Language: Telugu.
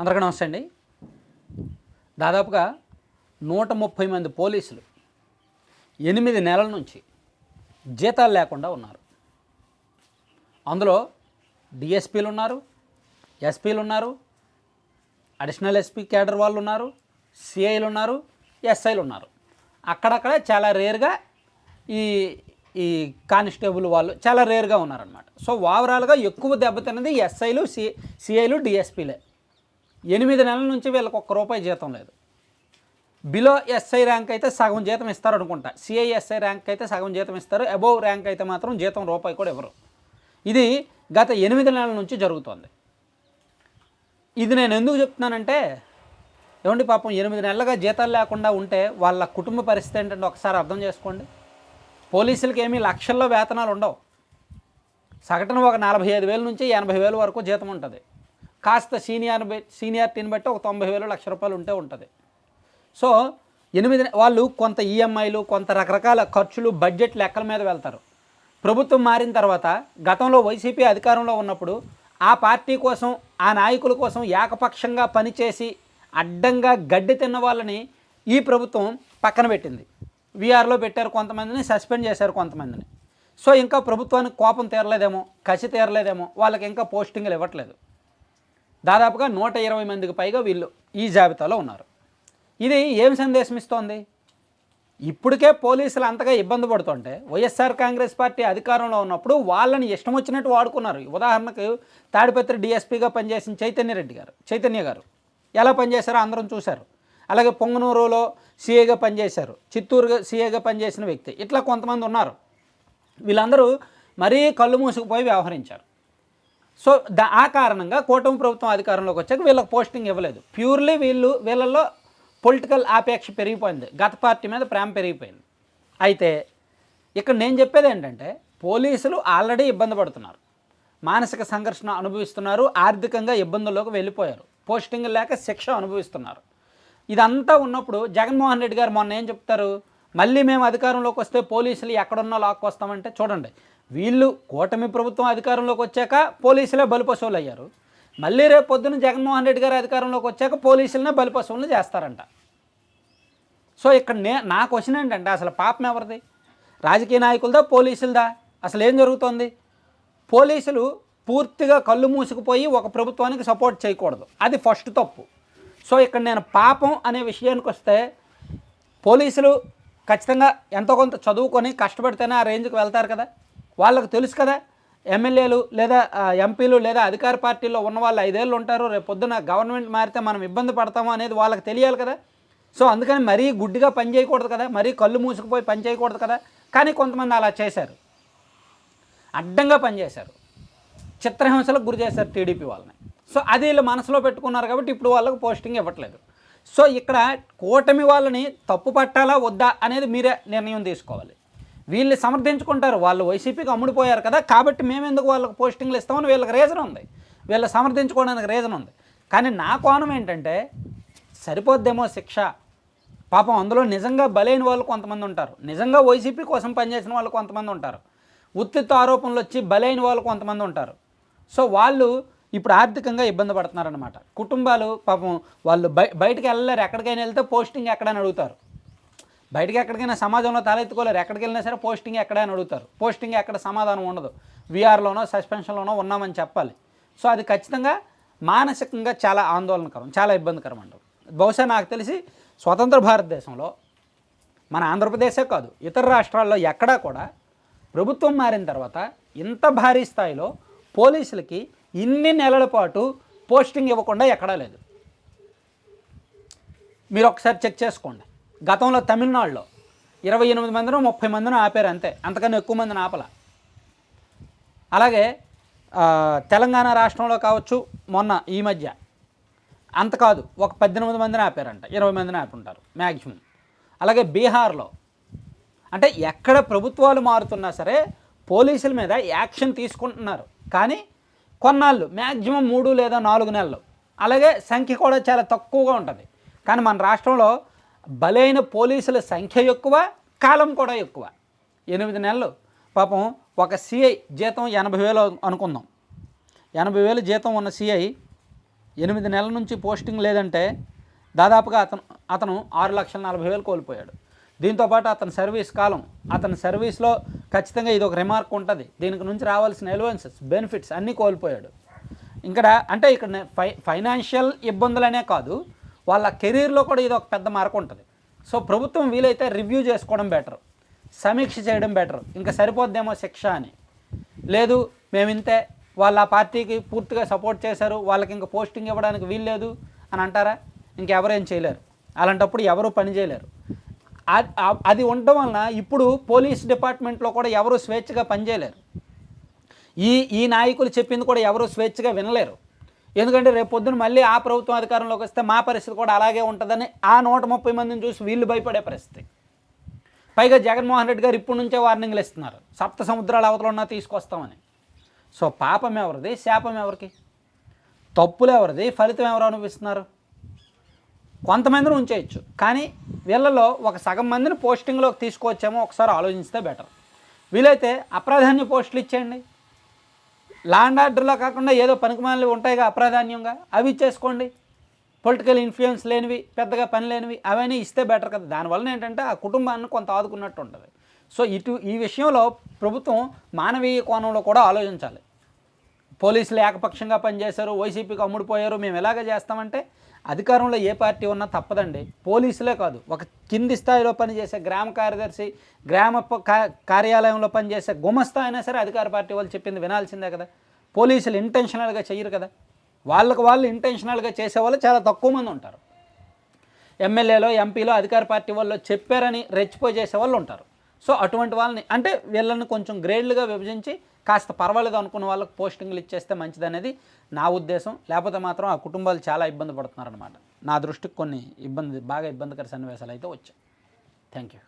అందరికీ నమస్తే అండి. దాదాపుగా నూట ముప్పై మంది పోలీసులు ఎనిమిది నెలల నుంచి జీతాలు లేకుండా ఉన్నారు. అందులో డిఎస్పీలు ఉన్నారు ఎస్పీలు ఉన్నారు అడిషనల్ ఎస్పీ క్యాడర్ వాళ్ళు ఉన్నారు సిఐలు ఉన్నారు ఎస్ఐలు ఉన్నారు. అక్కడక్కడ చాలా రేర్గా ఈ ఈ కానిస్టేబుల్ వాళ్ళు చాలా రేర్గా ఉన్నారనమాట సో ఓవరాల్గా ఎక్కువ దెబ్బతిన్నది ఎస్ఐలు సి సిఐలు డిఎస్పీలే. ఎనిమిది నెలల నుంచి వీళ్ళకి ఒక్క రూపాయి జీతం లేదు. బిలో ఎస్ఐ ర్యాంక్ అయితే సగం జీతం ఇస్తారు అనుకుంటా. సిఐఎస్ఐ ర్యాంక్ అయితే సగం జీతం ఇస్తారు. అబోవ్ ర్యాంక్ అయితే మాత్రం జీతం రూపాయి కూడా ఇవ్వరు. ఇది గత ఎనిమిది నెలల నుంచి జరుగుతోంది. ఇది నేను ఎందుకు చెప్తున్నానంటే ఏమండి పాపం ఎనిమిది నెలలుగా జీతాలు లేకుండా ఉంటే వాళ్ళ కుటుంబ పరిస్థితి ఏంటంటే ఒకసారి అర్థం చేసుకోండి. పోలీసులకి ఏమీ లక్షల్లో వేతనాలు ఉండవు. సగటున ఒక నలభై ఐదు వేల నుంచి ఎనభై వేల వరకు జీతం ఉంటుంది. కాస్త సీనియర్ సీనియారిటీని బట్టి ఒక తొంభై వేలు లక్ష రూపాయలు ఉంటే ఉంటుంది. సో ఎనిమిది వాళ్ళు కొంత ఈఎంఐలు కొంత రకరకాల ఖర్చులు బడ్జెట్ లెక్కల మీద వెళ్తారు. ప్రభుత్వం మారిన తర్వాత గతంలో వైసీపీ అధికారంలో ఉన్నప్పుడు ఆ పార్టీ కోసం ఆ నాయకుల కోసం ఏకపక్షంగా పనిచేసి అడ్డంగా గడ్డి తిన్న వాళ్ళని ఈ ప్రభుత్వం పక్కన పెట్టింది. వీఆర్లో పెట్టారు కొంతమందిని సస్పెండ్ చేశారు కొంతమందిని. సో ఇంకా ప్రభుత్వానికి కోపం తీరలేదేమో కసి తీరలేదేమో వాళ్ళకి ఇంకా పోస్టింగ్లు ఇవ్వట్లేదు. దాదాపుగా నూట ఇరవై మందికి పైగా వీళ్ళు ఈ జాబితాలో ఉన్నారు. ఇది ఏం సందేశం ఇస్తోంది? ఇప్పటికే పోలీసులు అంతగా ఇబ్బంది పడుతుంటే వైఎస్ఆర్ కాంగ్రెస్ పార్టీ అధికారంలో ఉన్నప్పుడు వాళ్ళని ఇష్టం వచ్చినట్టు వాడుకున్నారు. ఉదాహరణకు తాడిపత్రి డిఎస్పీగా పనిచేసిన చైతన్య రెడ్డి గారు చైతన్య గారు. ఎలా పనిచేశారో అందరం చూశారు. అలాగే పొంగనూరులో సీఏగా పనిచేశారు చిత్తూరుగా సీఏగా పనిచేసిన వ్యక్తి. ఇట్లా కొంతమంది ఉన్నారు. వీళ్ళందరూ మరీ కళ్ళు మూసుకుపోయి వ్యవహరించారు. సో దా ఆ కారణంగా కూటమి ప్రభుత్వం అధికారంలోకి వచ్చాక వీళ్ళకి పోస్టింగ్ ఇవ్వలేదు. ప్యూర్లీ వీళ్ళు వీళ్ళల్లో పొలిటికల్ ఆపేక్ష పెరిగిపోయింది. గత పార్టీ మీద ప్రేమ పెరిగిపోయింది. అయితే ఇక్కడ నేను చెప్పేది ఏంటంటే పోలీసులు ఆల్రెడీ ఇబ్బంది పడుతున్నారు. మానసిక సంఘర్షణ అనుభవిస్తున్నారు. ఆర్థికంగా ఇబ్బందుల్లోకి వెళ్ళిపోయారు. పోస్టింగ్ లేక శిక్ష అనుభవిస్తున్నారు. ఇదంతా ఉన్నప్పుడు జగన్మోహన్ రెడ్డి గారు మొన్న ఏం చెప్తారు? మళ్ళీ మేము అధికారంలోకి వస్తే పోలీసులు ఎక్కడున్నా లాక్కొస్తామంటే చూడండి. వీళ్ళు కూటమి ప్రభుత్వం అధికారంలోకి వచ్చాక పోలీసులే బలిపశువులు అయ్యారు. మళ్ళీ రేపు పొద్దున జగన్మోహన్ రెడ్డి గారు అధికారంలోకి వచ్చాక పోలీసులనే బలిపశువులను చేస్తారంట. సో ఇక్కడ నే నా క్వశ్చన్ ఏంటంటే అసలు పాపం ఎవరిది? రాజకీయ నాయకులదా పోలీసులదా? అసలు ఏం జరుగుతోంది? పోలీసులు పూర్తిగా కళ్ళు మూసుకుపోయి ఒక ప్రభుత్వానికి సపోర్ట్ చేయకూడదు. అది ఫస్ట్ తప్పు. సో ఇక్కడ నేను పాపం అనే విషయానికి వస్తే పోలీసులు ఖచ్చితంగా ఎంతో కొంత చదువుకొని కష్టపడితేనే ఆ రేంజ్కి వెళ్తారు కదా. వాళ్ళకు తెలుసు కదా ఎమ్మెల్యేలు లేదా ఎంపీలు లేదా అధికార పార్టీలో ఉన్న వాళ్ళు ఐదేళ్ళు ఉంటారు రేపు పొద్దున గవర్నమెంట్ మారితే మనం ఇబ్బంది పడతాము అనేది వాళ్ళకి తెలియాలి కదా. సో అందుకని మరీ గుడ్డిగా పని చేయకూడదు కదా మరీ కళ్ళు మూసుకుపోయి పని చేయకూడదు కదా. కానీ కొంతమంది అలా చేశారు. అడ్డంగా పనిచేశారు చిత్రహింసలకు గురి చేశారు టీడీపీ వాళ్ళని. సో అది వీళ్ళు మనసులో పెట్టుకున్నారు కాబట్టి ఇప్పుడు వాళ్ళకు పోస్టింగ్ ఇవ్వట్లేదు. సో ఇక్కడ కూటమి వాళ్ళని తప్పు పట్టాలా వద్దా అనేది మీరే నిర్ణయం తీసుకోవాలి. వీళ్ళు సమర్థించుకుంటారు. వాళ్ళు వైసీపీకి అమ్ముడిపోయారు కదా కాబట్టి మేము ఎందుకు వాళ్ళకి పోస్టింగ్లు ఇస్తామని వీళ్ళకి రీజన్ ఉంది. వీళ్ళు సమర్థించుకోవడానికి రీజన్ ఉంది. కానీ నా కోణం ఏంటంటే సరిపోద్దేమో శిక్ష. పాపం అందులో నిజంగా బలైన వాళ్ళు కొంతమంది ఉంటారు. నిజంగా వైసీపీ కోసం పనిచేసిన వాళ్ళు కొంతమంది ఉంటారు. ఉత్తిత్వ ఆరోపణలు వచ్చి బలైన వాళ్ళు కొంతమంది ఉంటారు. సో వాళ్ళు ఇప్పుడు ఆర్థికంగా ఇబ్బంది పడుతున్నారనమాట కుటుంబాలు పాపం వాళ్ళు బయ బయటకు వెళ్ళలేరు. ఎక్కడికైనా వెళ్తే పోస్టింగ్ ఎక్కడని అడుగుతారు. బయటకి ఎక్కడికైనా సమాజంలో తలెత్తుకోలేరు. ఎక్కడికి వెళ్ళినా సరే పోస్టింగ్ ఎక్కడైనా అడుగుతారు. పోస్టింగ్ ఎక్కడ సమాధానం ఉండదు. వీఆర్లోనో సస్పెన్షన్లోనో ఉన్నామని చెప్పాలి. సో అది ఖచ్చితంగా మానసికంగా చాలా ఆందోళనకరం చాలా ఇబ్బందికరం అంటారు. బహుశా నాకు తెలిసి స్వతంత్ర భారతదేశంలో మన ఆంధ్రప్రదేశే కాదు ఇతర రాష్ట్రాల్లో ఎక్కడా కూడా ప్రభుత్వం మారిన తర్వాత ఇంత భారీ స్థాయిలో పోలీసులకి ఇన్ని నెలల పాటు పోస్టింగ్ ఇవ్వకుండా ఎక్కడా లేదు. మీరు ఒకసారి చెక్ చేసుకోండి. గతంలో తమిళనాడులో ఇరవై ఎనిమిది మందినో ముప్పై మందినో ఆపారు అంతే. అంతకన్నా ఎక్కువ మందిని ఆపల. అలాగే తెలంగాణ రాష్ట్రంలో కావచ్చు మొన్న ఈ మధ్య. అంత కాదు ఒక పద్దెనిమిది మందిని ఆపారంట. ఇరవై మందిని ఆపుంటారు మ్యాక్సిమం అలాగే బీహార్లో అంటే ఎక్కడ ప్రభుత్వాలు మారుతున్నా సరే పోలీసుల మీద యాక్షన్ తీసుకుంటున్నారు. కానీ కొన్నాళ్ళు మ్యాక్సిమం మూడు లేదా నాలుగు నెలలు. అలాగే సంఖ్య కూడా చాలా తక్కువగా ఉంటుంది. కానీ మన రాష్ట్రంలో బలైన పోలీసుల సంఖ్య ఎక్కువ కాలం కూడా ఎక్కువ. ఎనిమిది నెలలు. పాపం ఒక సిఐ జీతం ఎనభై వేలు అనుకుందాం. ఎనభై వేలు జీతం ఉన్న సిఐ ఎనిమిది నెలల నుంచి పోస్టింగ్ లేదంటే దాదాపుగా అతను అతను ఆరు లక్షల నలభై వేలు కోల్పోయాడు. దీంతోపాటు అతని సర్వీస్ కాలం అతని సర్వీస్లో ఖచ్చితంగా ఇది ఒక రిమార్క్ ఉంటుంది. దీనికి నుంచి రావాల్సిన ఎలవెన్సెస్ బెనిఫిట్స్ అన్నీ కోల్పోయాడు. ఇక్కడ అంటే ఇక్కడ ఫై ఫైనాన్షియల్ ఇబ్బందులనే కాదు. వాళ్ళ కెరీర్లో కూడా ఇది ఒక పెద్ద మార్క్ ఉంటుంది. సో ప్రభుత్వం వీలైతే రివ్యూ చేసుకోవడం బెటర్. సమీక్ష చేయడం బెటర్. ఇంకా సరిపోద్దేమో శిక్ష అని. లేదు మేము ఇంతే. వాళ్ళ పార్టీకి పూర్తిగా సపోర్ట్ చేశారు. వాళ్ళకి ఇంకా పోస్టింగ్ ఇవ్వడానికి వీల్లేదు అని అంటారా? ఇంకెవరేం చేయలేరు. అలాంటప్పుడు ఎవరు పని చేయలేరు. అది ఉండడం వలన ఇప్పుడు పోలీస్ డిపార్ట్మెంట్లో కూడా ఎవరు స్వేచ్ఛగా పనిచేయలేరు ఈ ఈ నాయకులు చెప్పింది కూడా ఎవరు స్వేచ్ఛగా వినలేరు. ఎందుకంటే రేపు పొద్దున మళ్ళీ ఆ ప్రభుత్వం అధికారంలోకి వస్తే మా పరిస్థితి కూడా అలాగే ఉంటుందని ఆ నూట ముప్పై మందిని చూసి వీళ్ళు భయపడే పరిస్థితి. పైగా జగన్మోహన్ రెడ్డి గారు ఇప్పటి నుంచే వార్నింగ్లు ఇస్తున్నారు. సప్త సముద్రాల అవతల ఉన్నా తీసుకొస్తామని. సో పాపం ఎవరిది? శాపం ఎవరికి? తప్పులు ఎవరిది? ఫలితం ఎవరు అనుభవిస్తున్నారు? కొంతమందిని ఉంచేయచ్చు. కానీ వీళ్ళలో ఒక సగం మందిని పోస్టింగ్లోకి తీసుకొచ్చామో ఒకసారి ఆలోచిస్తే బెటర్. వీలైతే అప్రాధాన్య పోస్టులు ఇచ్చేయండి. ల్యాండ్ ఆర్డర్లో కాకుండా ఏదో పనికిమాలు ఉంటాయిగా అప్రాధాన్యంగా. అవి ఇచ్చేసుకోండి పొలిటికల్ ఇన్ఫ్లుయెన్స్ లేనివి పెద్దగా పని లేనివి అవన్నీ ఇస్తే బెటర్ కదా. దానివల్ల ఏంటంటే ఆ కుటుంబాన్ని కొంత ఆదుకున్నట్టు ఉంటుంది. సో ఇటు ఈ విషయంలో ప్రభుత్వం మానవీయ కోణంలో కూడా ఆలోచించాలి. పోలీసులు ఏకపక్షంగా పనిచేశారు వైసీపీకి అమ్ముడుపోయారు మేము ఎలాగ చేస్తామంటే అధికారంలో ఏ పార్టీ ఉన్నా తప్పదండి. పోలీసులే కాదు. ఒక కింది స్థాయిలో పనిచేసే గ్రామ కార్యదర్శి గ్రామ ప- కార్యాలయంలో పనిచేసే గుమస్తా అయినా సరే అధికార పార్టీ వాళ్ళు చెప్పింది వినాల్సిందే కదా. పోలీసులు ఇంటెన్షనల్గా చేయరు కదా. వాళ్ళకు వాళ్ళు ఇంటెన్షనల్గా చేసే వాళ్ళు చాలా తక్కువ మంది ఉంటారు. ఎమ్మెల్యేలో ఎంపీలో అధికార పార్టీ వాళ్ళు చెప్పారని రెచ్చిపోయి చేసే వాళ్ళు ఉంటారు. సో అటువంటి వాళ్ళని అంటే వీళ్ళని కొంచెం గ్రేడ్లుగా విభజించి కాస్త పర్వాలేదు అనుకున్న వాళ్ళకి పోస్టింగ్లు ఇచ్చేస్తే మంచిదనేది నా ఉద్దేశం. లేకపోతే మాత్రం ఆ కుటుంబాలు చాలా ఇబ్బంది పడుతున్నారనమాట నా దృష్టికి కొన్ని ఇబ్బంది బాగా ఇబ్బందికర సన్నివేశాలు అయితే వచ్చాయి. Thank you